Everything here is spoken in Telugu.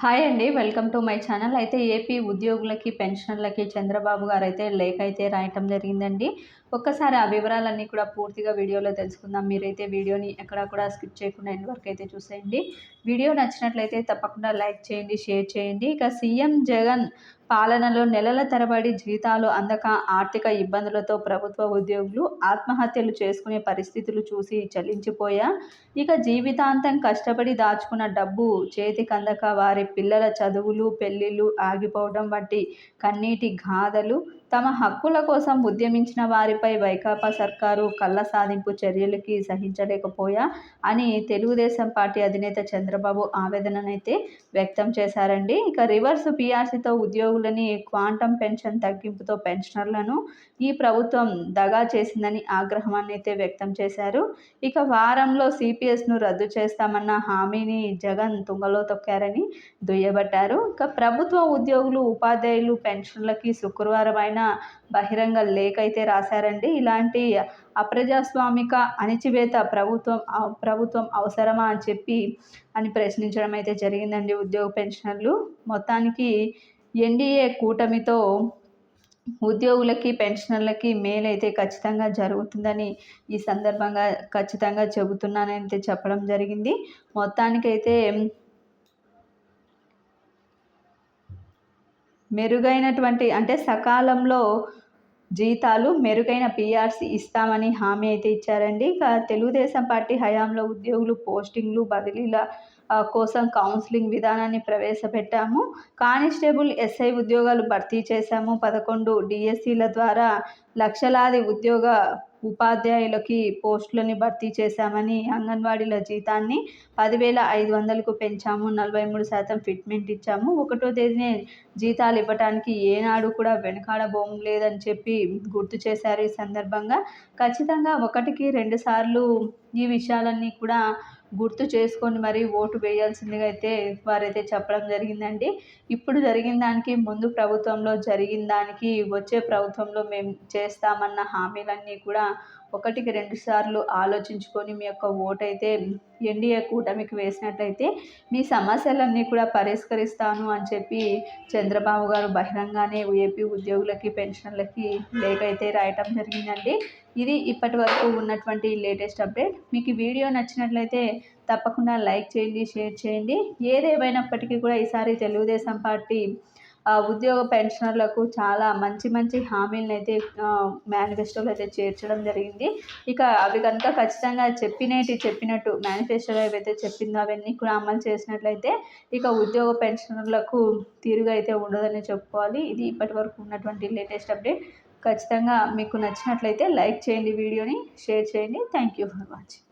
హాయ్ అండి వెల్కమ్ టు మై ఛానల్. అయితే ఏపీ ఉద్యోగులకి పెన్షనర్లకి చంద్రబాబు గారు అయితే లేఖ అయితే రాయటం జరిగిందండి. ఒక్కసారి ఆ వివరాలన్నీ కూడా పూర్తిగా వీడియోలో తెలుసుకుందాం. మీరైతే వీడియోని ఎక్కడా కూడా స్కిప్ చేయకుండా ఎండ్ వరకు అయితే చూసేయండి. వీడియో నచ్చినట్లయితే తప్పకుండా లైక్ చేయండి షేర్ చేయండి. ఇక సీఎం జగన్ పాలనలో నెలల తరబడి జీతాలు అందక ఆర్థిక ఇబ్బందులతో ప్రభుత్వ ఉద్యోగులు ఆత్మహత్యలు చేసుకునే పరిస్థితులు చూసి చలించిపోయా. ఇక జీవితాంతం కష్టపడి దాచుకున్న డబ్బు చేతికి అందక వారి పిల్లల చదువులు పెళ్ళిళ్ళు ఆగిపోవడం వంటి కన్నీటి గాథలు తమ హక్కుల కోసం ఉద్యమించిన వారిపై వైకాపా సర్కారు కళ్ళ సాధింపు చర్యలకి సహించలేకపోయా అని తెలుగుదేశం పార్టీ అధినేత చంద్రబాబు ఆవేదననైతే వ్యక్తం చేశారండి. ఇక రివర్స్ పీఆర్సీతో ఉద్యోగులని క్వాంటం పెన్షన్ తగ్గింపుతో పెన్షనర్లను ఈ ప్రభుత్వం దగా చేసిందని ఆగ్రహాన్ని అయితే వ్యక్తం చేశారు. ఇక వారంలో సిపిఎస్ను రద్దు చేస్తామన్న హామీని జగన్ తుంగలో తొక్కారని దుయ్యబట్టారు. ఇక ప్రభుత్వ ఉద్యోగులు ఉపాధ్యాయులు పెన్షన్లకి శుక్రవారం అయినా బహిరంగ లేఖ అయితే రాశారండి. ఇలాంటి అప్రజాస్వామిక అణిచివేత ప్రభుత్వం ప్రభుత్వం అవసరమా అని చెప్పి అని ప్రశ్నించడం అయితే జరిగిందండి ఉద్యోగ పెన్షనర్లు. మొత్తానికి ఎన్డీఏ కూటమితో ఉద్యోగులకి పెన్షనర్లకి మేలైతే ఖచ్చితంగా జరుగుతుందని ఈ సందర్భంగా ఖచ్చితంగా చెబుతున్నానైతే చెప్పడం జరిగింది. మొత్తానికైతే మెరుగైనటువంటి అంటే సకాలంలో జీతాలు మెరుగైన పిఆర్సీ ఇస్తామని హామీ అయితే ఇచ్చారండి. ఇక తెలుగుదేశం పార్టీ హయాంలో ఉద్యోగులు పోస్టింగ్లు బదిలీల కోసం కౌన్సిలింగ్ విధానాన్ని ప్రవేశపెట్టాము. కానిస్టేబుల్ ఎస్ఐ ఉద్యోగాలు భర్తీ చేశాము. పదకొండు డిఎస్సీల ద్వారా లక్షలాది ఉద్యోగ ఉపాధ్యాయులకి పోస్టులని భర్తీ చేశామని అంగన్వాడీల జీతాన్ని పదివేల ఐదు వందలకు పెంచాము నలభై మూడు శాతం ఫిట్మెంట్ ఇచ్చాము. ఒకటో తేదీనే జీతాలు ఇవ్వటానికి ఏనాడు కూడా వెనకాడబోం లేదని చెప్పి గుర్తు చేశారు ఈ సందర్భంగా. ఖచ్చితంగా ఒకటికి రెండు సార్లు ఈ విషయాలన్నీ కూడా గుర్తు చేసుకొని మరి ఓటు వేయాల్సిందిగా అయితే వారైతే చెప్పడం జరిగిందండి. ఇప్పుడు జరిగిన దానికి ముందు ప్రభుత్వంలో జరిగిన దానికి వచ్చే ప్రభుత్వంలో మేము చేస్తామన్న హామీలన్నీ కూడా ఒకటికి రెండు సార్లు ఆలోచించుకొని మీ యొక్క ఓటైతే ఎన్డీఏ కూటమికి వేసినట్లయితే మీ సమస్యలన్నీ కూడా పరిష్కరిస్తాను అని చెప్పి చంద్రబాబు గారు బహిరంగానే ఏపీ ఉద్యోగులకి పెన్షన్లకి లేఖ అయితే రాయటం జరిగిందండి. ఇది ఇప్పటి వరకు ఉన్నటువంటి లేటెస్ట్ అప్డేట్. మీకు వీడియో నచ్చినట్లయితే తప్పకుండా లైక్ చేయండి షేర్ చేయండి. ఏదేమైనప్పటికీ కూడా ఈసారి తెలుగుదేశం పార్టీ ఉద్యోగ పెన్షనర్లకు చాలా మంచి మంచి హామీలను అయితే మేనిఫెస్టోలో అయితే చేర్చడం జరిగింది. ఇక అవి కనుక ఖచ్చితంగా చెప్పినట్టు చెప్పినట్టు మేనిఫెస్టోలో ఏవైతే చెప్పిందో అవన్నీ కూడా అమలు చేసినట్లయితే ఇక ఉద్యోగ పెన్షనర్లకు తీరుగా అయితే ఉండదని చెప్పుకోవాలి. ఇది ఇప్పటి వరకు ఉన్నటువంటి లేటెస్ట్ అప్డేట్. ఖచ్చితంగా మీకు నచ్చినట్లయితే లైక్ చేయండి వీడియోని షేర్ చేయండి. Thank you for watching.